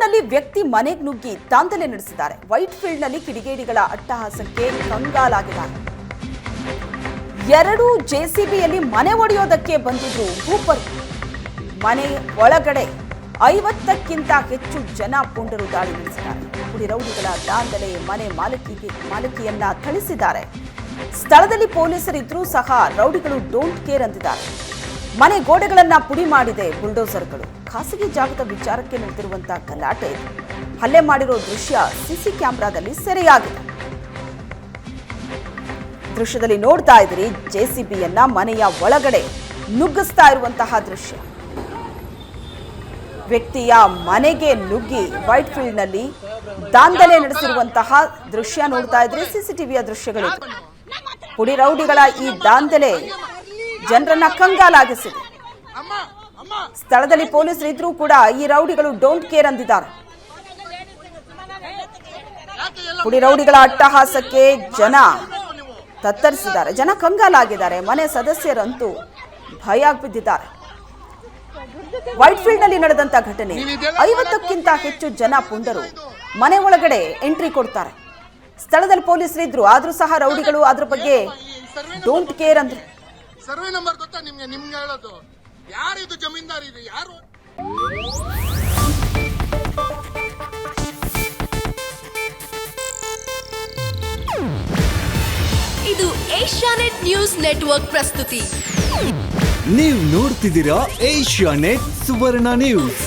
ಬೆಂಗಳೂರಿನಲ್ಲಿ ವ್ಯಕ್ತಿ ಮನೆಗೆ ನುಗ್ಗಿ ದಾಂಧಲೆ ನಡೆಸಿದ್ದಾರೆ. ವೈಟ್ ಫೀಲ್ಡ್ನಲ್ಲಿ ಕಿಡಿಗೇಡಿಗಳ ಅಟ್ಟಹಾಸಕ್ಕೆ ಕಂಗಾಲಾಗಿದ್ದಾರೆ ಎರಡು ಜೆಸಿಬಿಯಲ್ಲಿ ಮನೆ ಒಡೆಯೋದಕ್ಕೆ ಬಂದಿದ್ರು ಭೂಪರು ಮನೆ ಒಳಗಡೆ ಐವತ್ತಕ್ಕಿಂತ ಹೆಚ್ಚು ಜನ ಪುಂಡರು ದಾಳಿ ನಡೆಸಿದ್ದಾರೆ. ಪುಡಿ ರೌಡಿಗಳ ದಾಂಧಲೆ ಮನೆ ಮಾಲಕಿಗೆ ಮಾಲಕಿಯನ್ನ ಥಳಿಸಿದ್ದಾರೆ. ಸ್ಥಳದಲ್ಲಿ ಪೊಲೀಸರಿದ್ರೂ ಸಹ ರೌಡಿಗಳು ಡೋಂಟ್ ಕೇರ್ ಅಂದಿದ್ದಾರೆ. ಮನೆ ಗೋಡೆಗಳನ್ನ ಪುಡಿ ಮಾಡಿದೆ ಬುಲ್ಡೋಸರ್ಗಳು. ಖಾಸಗಿ ಜಾಗದ ವಿಚಾರಕ್ಕೆ ನಡೆದಿರುವಂತಹ ಗಲಾಟೆ. ಹಲ್ಲೆ ಮಾಡಿರೋ ದೃಶ್ಯ ಸಿಸಿ ಕ್ಯಾಮೆರಾದಲ್ಲಿ ಸೆರೆಯಾಗಿದೆ. ದೃಶ್ಯದಲ್ಲಿ ನೋಡ್ತಾ ಇದ್ರಿ ಜೆಸಿಬಿಯನ್ನ ಮನೆಯ ಒಳಗಡೆ ನುಗ್ಗಿಸ್ತಾ ಇರುವಂತಹ ದೃಶ್ಯ. ವ್ಯಕ್ತಿಯ ಮನೆಗೆ ನುಗ್ಗಿ ವೈಟ್ ಫೀಲ್ಡ್ನಲ್ಲಿ ದಾಂಧಲೆ ನಡೆಸಿರುವಂತಹ ದೃಶ್ಯ ನೋಡ್ತಾ ಇದ್ರಿ ಸಿಸಿಟಿವಿಯ ದೃಶ್ಯಗಳು. ಪುಡಿ ರೌಡಿಗಳ ಈ ದಾಂಧಲೆ ಜನರನ್ನ ಕಂಗಾಲಾಗಿಸಿದೆ. ಸ್ಥಳದಲ್ಲಿ ಪೊಲೀಸರು ಇದ್ರೂ ಕೂಡ ಈ ರೌಡಿಗಳು ಡೋಂಟ್ ಕೇರ್ ಅಂದಿದ್ದಾರೆ. ಪುಡಿ ರೌಡಿಗಳ ಅಟ್ಟಹಾಸಕ್ಕೆ ಜನ ತತ್ತರಿಸಿದ್ದಾರೆ. ಜನ ಕಂಗಾಲಾಗಿದ್ದಾರೆ. ಮನೆ ಸದಸ್ಯರಂತೂ ಭಯ ಬಿದ್ದಿದ್ದಾರೆ. ವೈಟ್ ಫೀಲ್ಡ್ನಲ್ಲಿ ನಡೆದಂತ ಘಟನೆ. ಐವತ್ತಕ್ಕಿಂತ ಹೆಚ್ಚು ಜನ ಪುಂಡರು ಮನೆ ಒಳಗಡೆ ಎಂಟ್ರಿ ಕೊಡ್ತಾರೆ. ಸ್ಥಳದಲ್ಲಿ ಪೊಲೀಸರಿದ್ರು ಆದ್ರೂ ಸಹ ರೌಡಿಗಳು ಅದ್ರ ಬಗ್ಗೆ ಡೋಂಟ್ ಕೇರ್ ಅಂದ್ರು. ಸರ್ವೆ ನಂಬರ್ ಗೊತ್ತಾ ನಿಮ್ಗೆ? ನಿಮ್ಗೆ ಹೇಳೋದು. ಯಾರು ಇದು ಜಮೀನ್ದಾರ್ ಇದು? ಯಾರು? ಇದು ಏಷ್ಯಾನೆಟ್ ನ್ಯೂಸ್ ನೆಟ್ವರ್ಕ್ ಪ್ರಸ್ತುತಿ. ನೀವು ನೋಡ್ತಿದ್ದೀರಾ ಏಷ್ಯಾನೆಟ್ ಸುವರ್ಣ ನ್ಯೂಸ್.